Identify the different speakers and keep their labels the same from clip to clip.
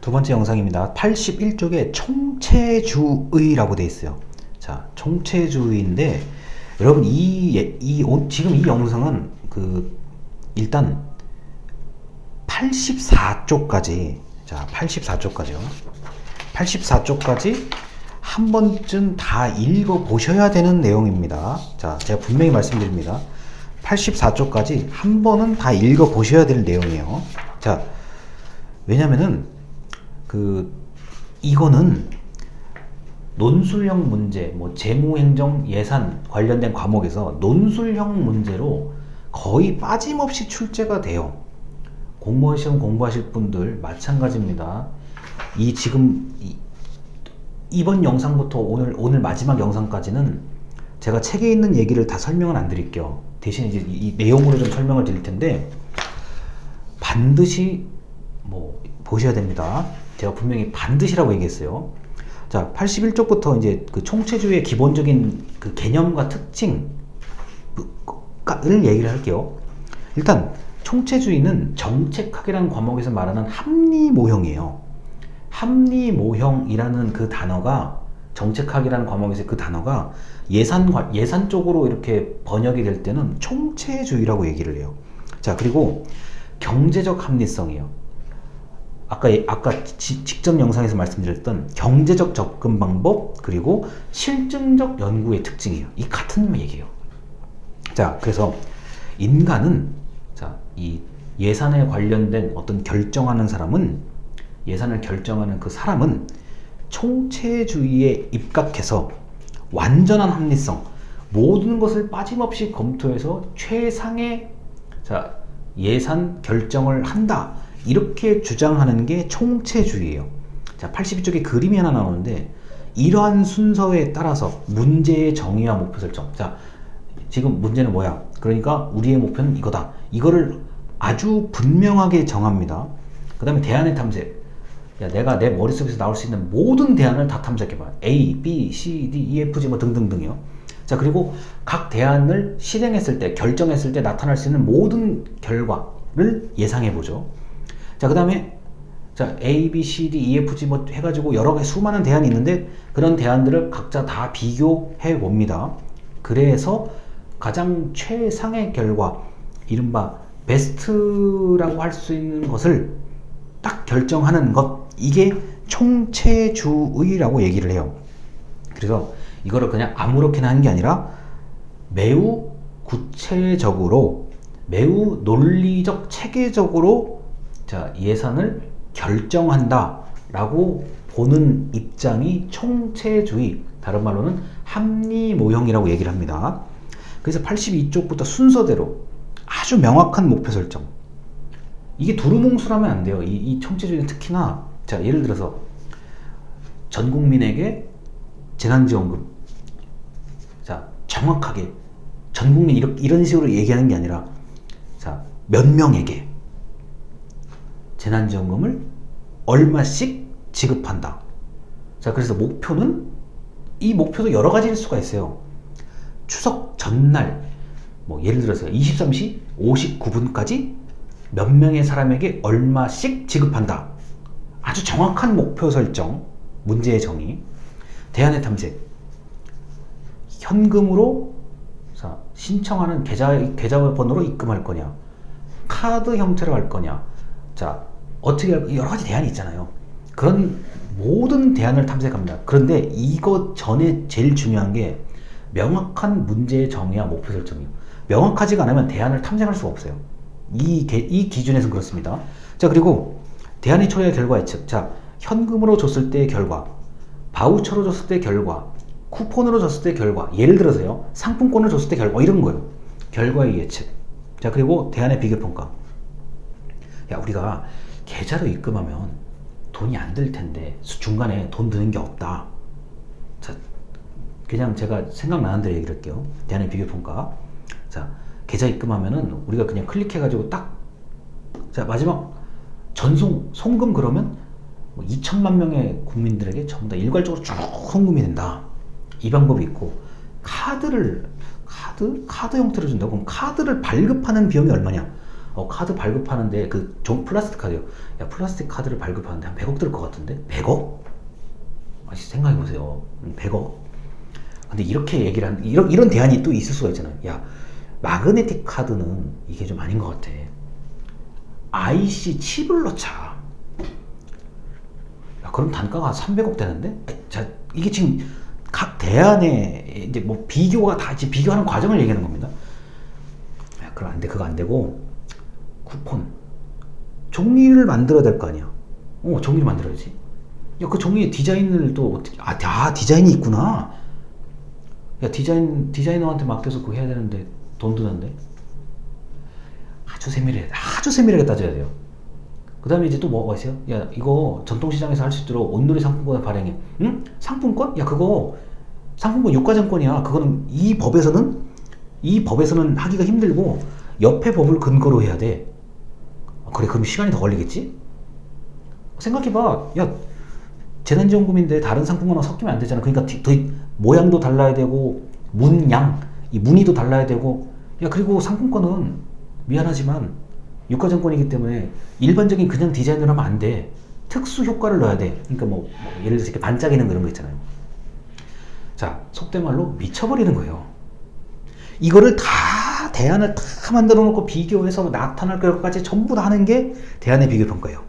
Speaker 1: 두 번째 영상입니다. 81쪽에 총체주의라고 돼 있어요. 자, 총체주의인데 여러분 이, 예- 이 오- 지금 이 영상은 그 일단 84쪽까지 자, 84쪽까지요. 84쪽까지 한 번쯤 다 읽어 보셔야 되는 내용입니다. 자, 제가 분명히 말씀드립니다. 84쪽까지 한 번은 다 읽어 보셔야 될 내용이에요. 자, 왜냐면은 그 이거는 논술형 문제, 뭐 재무행정 예산 관련된 과목에서 논술형 문제로 거의 빠짐없이 출제가 돼요. 공무원 시험 공부하실 분들 마찬가지입니다. 이 지금 이, 이번 영상부터 오늘 오늘 마지막 영상까지는 제가 책에 있는 얘기를 다 설명을 안 드릴게요. 대신 이제 이, 이 내용으로 좀 설명을 드릴 텐데 반드시 뭐 보셔야 됩니다. 제가 분명히 반드시라고 얘기했어요. 자, 81쪽부터 이제 그 총체주의의 기본적인 그 개념과 특징을 얘기를 할게요. 일단 총체주의는 정책학이라는 과목에서 말하는 합리 모형이에요. 합리 모형이라는 그 단어가 정책학이라는 과목에서 그 단어가 예산 과- 예산 쪽으로 이렇게 번역이 될 때는 총체주의라고 얘기를 해요. 자, 그리고 경제적 합리성이에요. 아까 예- 아까 지- 직접 영상에서 말씀드렸던 경제적 접근 방법 그리고 실증적 연구의 특징이에요. 이 같은 얘기예요. 자, 그래서 인간은 자, 이 예산에 관련된 어떤 결정하는 사람은 예산을 결정하는 그 사람은 총체주의에 입각해서 완전한 합리성, 모든 것을 빠짐없이 검토해서 최상의 자, 예산 결정을 한다. 이렇게 주장하는 게 총체주의예요. 자, 82쪽에 그림이 하나 나오는데 이러한 순서에 따라서 문제의 정의와 목표 설정. 자, 지금 문제는 뭐야? 그러니까 우리의 목표는 이거다. 이거를 아주 분명하게 정합니다. 그 다음에 대안의 탐색. 야, 내가 내 머릿속에서 나올 수 있는 모든 대안을 다 탐색해봐. A, B, C, D, E, F, G 뭐 등등등이요. 자, 그리고 각 대안을 실행했을 때, 결정했을 때 나타날 수 있는 모든 결과를 예상해보죠. 자, 그 다음에 자, A, B, C, D, E, F, G 뭐 해가지고 여러 개 수많은 대안이 있는데 그런 대안들을 각자 다 비교해 봅니다. 그래서 가장 최상의 결과, 이른바 베스트라고 할 수 있는 것을 딱 결정하는 것, 이게 총체주의라고 얘기를 해요. 그래서 이거를 그냥 아무렇게나 하는 게 아니라 매우 구체적으로, 매우 논리적 체계적으로 자, 예산을 결정한다 라고 보는 입장이 총체주의, 다른 말로는 합리 모형이라고 얘기를 합니다. 그래서 82쪽부터 순서대로 아주 명확한 목표 설정. 이게 두루뭉술하면 안 돼요. 이, 이 총체주의는 특히나 자 예를 들어서 전 국민에게 재난지원금 자 정확하게 전 국민 이렇, 이런 식으로 얘기하는 게 아니라 자 몇 명에게 재난지원금을 얼마씩 지급한다. 자 그래서 목표는 이 목표도 여러 가지일 수가 있어요. 추석 전날 뭐 예를 들어서 23시 59분까지 몇 명의 사람에게 얼마씩 지급한다. 아주 정확한 목표 설정, 문제의 정의, 대안의 탐색, 현금으로 자, 신청하는 계좌 계좌번호로 입금할 거냐, 카드 형태로 할 거냐, 자 어떻게 할 여러 가지 대안이 있잖아요. 그런 모든 대안을 탐색합니다. 그런데 이것 전에 제일 중요한 게 명확한 문제의 정의와 목표 설정이요. 명확하지가 않으면 대안을 탐색할 수가 없어요. 이, 개- 이 기준에서 그렇습니다. 자, 그리고 대안의 초래의 결과 예측. 자, 현금으로 줬을 때의 결과, 바우처로 줬을 때의 결과, 쿠폰으로 줬을 때의 결과. 예를 들어서요, 상품권을 줬을 때 결과, 뭐 이런 거예요. 결과의 예측. 자, 그리고 대안의 비교평가. 야, 우리가 계좌로 입금하면 돈이 안 들 텐데, 수- 중간에 돈 드는 게 없다. 자, 그냥 제가 생각나는 대로 얘기를 할게요. 대안의 비교평가. 자, 계좌 입금하면은 우리가 그냥 클릭해가지고 딱, 자, 마지막 전송, 송금 그러면 뭐 2천만 명의 국민들에게 전부 다 일괄적으로 쭉 송금이 된다. 이 방법이 있고, 카드를, 카드? 카드 형태로 준다고? 그럼 카드를 발급하는 비용이 얼마냐? 어, 카드 발급하는데 그 종, 플라스틱 카드요. 야 플라스틱 카드를 발급하는데 한 100억 들 것 같은데 100억? 아 생각해 보세요. 100억. 근데 이렇게 얘기를 한 이런 이런 대안이 또 있을 수가 있잖아요. 야 마그네틱 카드는 이게 좀 아닌 것 같아. IC 칩을 넣자. 야, 그럼 단가가 300억 되는데? 자, 이게 지금 각 대안에 이제 뭐 비교가 다 지금 비교하는 과정을 얘기하는 겁니다. 야, 그럼 안 돼, 그거 안 되고 쿠폰 종이를 만들어야 될 거 아니야. 어, 종이를 만들어야지. 야, 그 종이의 디자인을 또 어떻게? 아, 아 디자인이 있구나. 야, 디자인 디자이너한테 맡겨서 그거 해야 되는데 돈 드는데. 아주 세밀해, 아주 세밀하게 따져야 돼요. 그 다음에 이제 또 뭐가 있어요? 야, 이거 전통시장에서 할 수 있도록 온누리 상품권을 발행해. 응? 상품권? 야, 그거 상품권 유가증권이야. 그거는 이 법에서는, 이 법에서는 하기가 힘들고, 옆에 법을 근거로 해야 돼. 아, 그래, 그럼 시간이 더 걸리겠지? 생각해봐. 야, 재난지원금인데 다른 상품권하고 섞이면 안 되잖아. 그러니까 디- 더 모양도 달라야 되고, 문양, 이 무늬도 달라야 되고, 야, 그리고 상품권은 미안하지만 유가증권이기 때문에 일반적인 그냥 디자인을 하면 안 돼. 특수 효과를 넣어야 돼. 그러니까 뭐, 뭐 예를 들어서 이렇게 반짝이는 그런 거 있잖아요. 자, 속된 말로 미쳐버리는 거예요. 이거를 다 대안을 다 만들어 놓고 비교해서 나타날 것까지 전부 다 하는 게 대안의 비교 평가예요.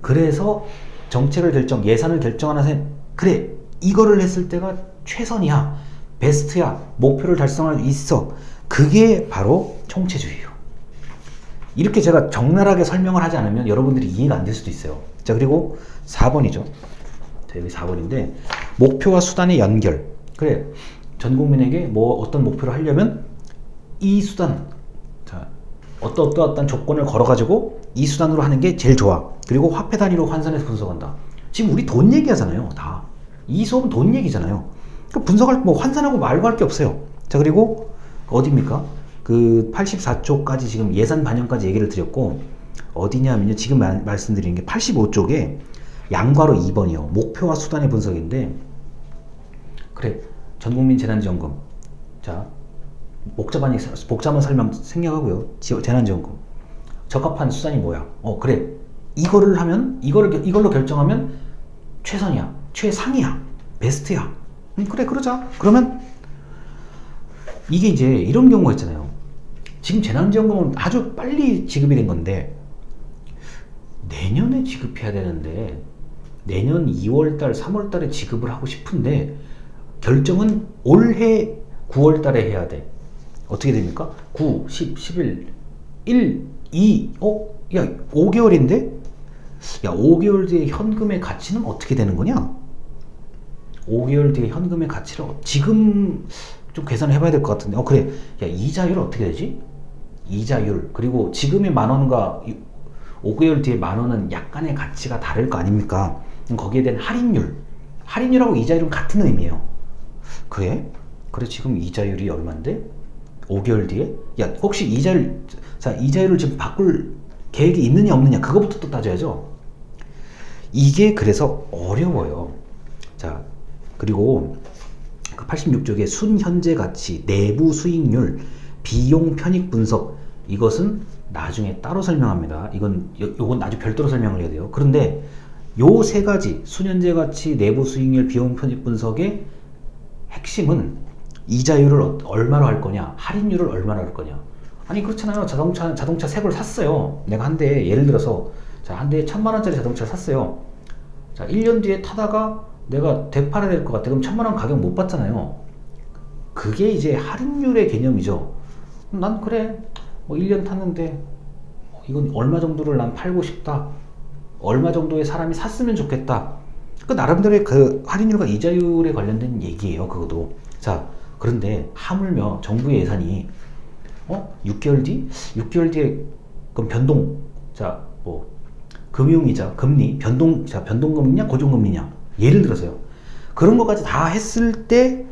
Speaker 1: 그래서 정책을 결정, 예산을 결정하는 셈, 그래, 이거를 했을 때가 최선이야, 베스트야, 목표를 달성할 수 있어. 그게 바로 총체주의예요. 이렇게 제가 적나라하게 설명을 하지 않으면 여러분들이 이해가 안 될 수도 있어요. 자, 그리고 4번이죠. 자, 여기 4번인데, 목표와 수단의 연결. 그래, 전 국민에게 뭐 어떤 목표를 하려면 이 수단, 자, 어떠 어떠한 조건을 걸어가지고 이 수단으로 하는 게 제일 좋아. 그리고 화폐 단위로 환산해서 분석한다. 지금 우리 돈 얘기하잖아요, 다. 이 수업은 돈 얘기잖아요. 그 분석할 뭐 환산하고 말고 할 게 없어요. 자 그리고 어디입니까? 그 84쪽까지 지금 예산 반영까지 얘기를 드렸고 어디냐면요. 지금 말, 말씀드리는 게 85쪽에 양괄호 2번이요. 목표와 수단의 분석인데 그래 전국민 재난지원금 자 복잡한 복잡한 설명 생략하고요. 지- 재난지원금 적합한 수단이 뭐야? 어 그래 이거를 하면 이거를 결- 이걸로 결정하면 최선이야, 최상이야, 베스트야. 음, 그래 그러자. 그러면 이게 이제 이런 경우가 있잖아요. 지금 재난지원금은 아주 빨리 지급이 된 건데 내년에 지급해야 되는데 내년 2월달, 3월달에 지급을 하고 싶은데 결정은 올해 9월달에 해야 돼. 어떻게 됩니까? 9, 10, 11, 1, 2, 어? 야 5개월인데? 야 5개월 뒤에 현금의 가치는 어떻게 되는 거냐? 5개월 뒤에 현금의 가치를 지금 좀 계산을 해봐야 될 것 같은데 어 그래 야 이자율 어떻게 되지? 이자율 그리고 지금의 만 원과 5개월 뒤에 만 원은 약간의 가치가 다를 거 아닙니까? 거기에 대한 할인율 할인율하고 이자율은 같은 의미예요 그래? 그래 지금 이자율이 얼만데? 5개월 뒤에? 야 혹시 이자율 자 이자율을 지금 바꿀 계획이 있느냐 없느냐 그거부터 또 따져야죠 이게 그래서 어려워요 자 그리고 그 86쪽에 순현재 가치, 내부 수익률, 비용 편익 분석 이것은 나중에 따로 설명합니다. 이건 요, 요건 아주 별도로 설명을 해야 돼요. 그런데 요 세 가지 순현재 가치, 내부 수익률, 비용 편익 분석의 핵심은 이자율을 어- 얼마로 할 거냐, 할인율을 얼마로 할 거냐. 아니 그렇잖아요. 자동차 자동차 새 걸 샀어요. 내가 한대 예를 들어서 자 한 대에 천만 원짜리 자동차를 샀어요. 자 1년 뒤에 타다가 내가 되팔아야 될 것 같아. 그럼 천만 원 가격 못 받잖아요. 그게 이제 할인율의 개념이죠. 난 그래. 뭐 1년 탔는데 어, 이건 얼마 정도를 난 팔고 싶다. 얼마 정도의 사람이 샀으면 좋겠다. 그 나름대로의 그 할인율과 이자율에 관련된 얘기예요. 그것도. 자, 그런데 하물며 정부의 예산이 어? 6개월 뒤? 6개월 뒤에 그럼 변동. 자, 뭐 금융이자 금리 변동 자 변동금리냐 고정금리냐 예를 들어서요 그런 것까지 다 했을 때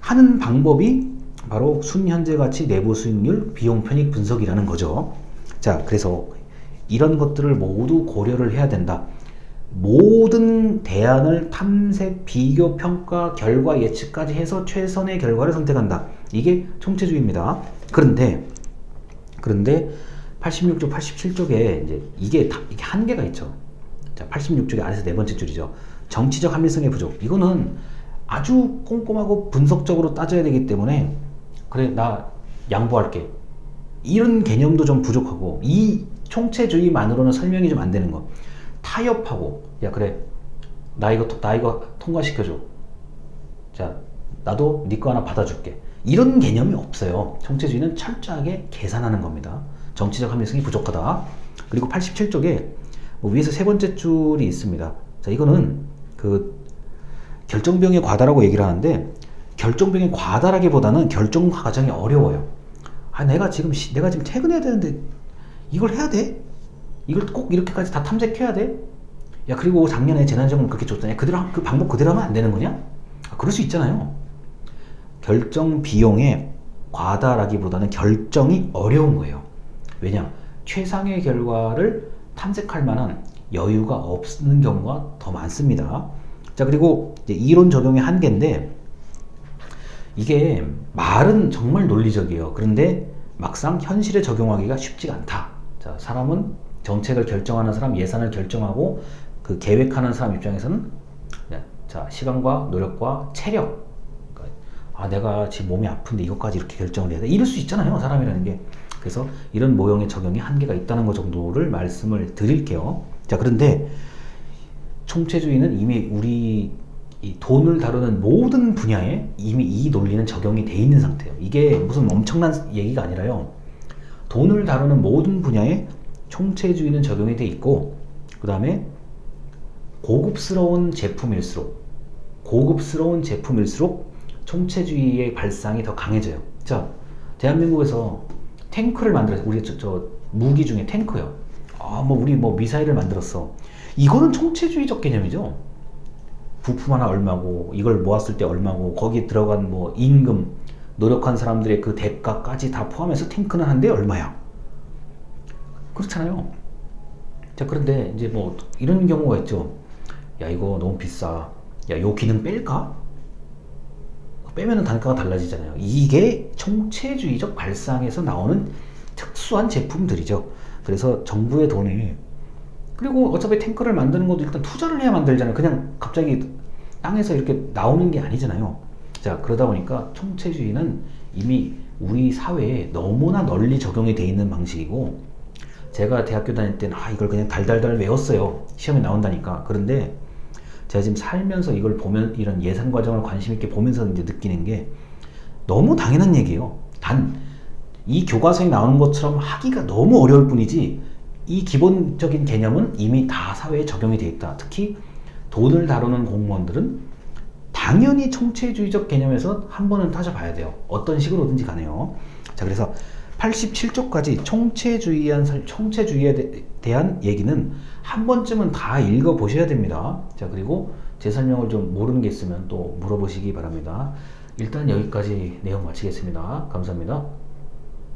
Speaker 1: 하는 방법이 바로 순현재 가치 내부 수익률 비용 편익 분석이라는 거죠 자 그래서 이런 것들을 모두 고려를 해야 된다 모든 대안을 탐색 비교 평가 결과 예측까지 해서 최선의 결과를 선택한다 이게 총체주의입니다 그런데 그런데 86쪽, 87쪽에 이제 이게 다, 이게 한계가 있죠. 자, 86쪽의 아래서 네 번째 줄이죠. 정치적 합리성의 부족. 이거는 아주 꼼꼼하고 분석적으로 따져야 되기 때문에 그래 나 양보할게. 이런 개념도 좀 부족하고 이 총체주의만으로는 설명이 좀 안 되는 거. 타협하고 야 그래 나 이거 나 이거 통과시켜줘. 자 나도 네 거 하나 받아줄게. 이런 개념이 없어요. 총체주의는 철저하게 계산하는 겁니다. 정치적 합리성이 부족하다. 그리고 87쪽에 뭐 위에서 세 번째 줄이 있습니다. 자 이거는 그 결정병의 과다라고 얘기를 하는데 결정병의 과다라기보다는 결정 과정이 어려워요. 아 내가 지금 시- 내가 지금 퇴근해야 되는데 이걸 해야 돼? 이걸 꼭 이렇게까지 다 탐색해야 돼? 야 그리고 작년에 재난지원금 그렇게 줬잖아요. 그대로 하- 그 방법 그대로 하면 안 되는 거냐? 아, 그럴 수 있잖아요. 결정 비용의 과다라기보다는 결정이 어려운 거예요. 왜냐? 최상의 결과를 탐색할 만한 여유가 없는 경우가 더 많습니다. 자, 그리고 이론 적용의 한계인데 이게 말은 정말 논리적이에요. 그런데 막상 현실에 적용하기가 쉽지가 않다. 자, 사람은 정책을 결정하는 사람, 예산을 결정하고 그 계획하는 사람 입장에서는 네, 자, 시간과 노력과 체력. 그러니까 아, 내가 지금 몸이 아픈데 이것까지 이렇게 결정을 해야 돼. 이럴 수 있잖아요. 사람이라는 게. 그래서 이런 모형의 적용이 한계가 있다는 것 정도를 말씀을 드릴게요. 자, 그런데 총체주의는 이미 우리 이 돈을 다루는 모든 분야에 이미 이 논리는 적용이 돼 있는 상태예요. 이게 무슨 엄청난 얘기가 아니라요. 돈을 다루는 모든 분야에 총체주의는 적용이 돼 있고, 그 다음에 고급스러운 제품일수록 고급스러운 제품일수록 총체주의의 발상이 더 강해져요. 자, 대한민국에서 탱크를 만들어서 우리 저, 저 무기 중에 탱크요. 아, 뭐 우리 뭐 미사일을 만들었어. 이거는 총체주의적 개념이죠. 부품 하나 얼마고 이걸 모았을 때 얼마고 거기에 들어간 뭐 임금 노력한 사람들의 그 대가까지 다 포함해서 탱크는 한대 얼마야? 그렇잖아요. 자 그런데 이제 뭐 이런 경우가 있죠. 야 이거 너무 비싸. 야 요 기능 뺄까? 빼면은 단가가 달라지잖아요. 이게 총체주의적 발상에서 나오는 특수한 제품들이죠. 그래서 정부의 돈이 그리고 어차피 탱크를 만드는 것도 일단 투자를 해야 만들잖아요. 그냥 갑자기 땅에서 이렇게 나오는 게 아니잖아요. 자, 그러다 보니까 총체주의는 이미 우리 사회에 너무나 널리 적용이 돼 있는 방식이고, 제가 대학교 다닐 때는 아, 이걸 그냥 달달달 외웠어요. 시험에 나온다니까. 그런데 제가 지금 살면서 이걸 보면, 이런 예산 과정을 관심 있게 보면서 이제 느끼는 게 너무 당연한 얘기예요. 단, 이 교과서에 나오는 것처럼 하기가 너무 어려울 뿐이지, 이 기본적인 개념은 이미 다 사회에 적용이 돼 있다. 특히 돈을 다루는 공무원들은 당연히 총체주의적 개념에서 한 번은 따져봐야 돼요. 어떤 식으로든지 가네요. 자, 그래서 87쪽까지 총체주의한 설- 총체주의에 대- 대한 얘기는 한 번쯤은 다 읽어 보셔야 됩니다. 자, 그리고 제 설명을 좀 모르는 게 있으면 또 물어보시기 바랍니다. 일단 여기까지 내용 마치겠습니다. 감사합니다.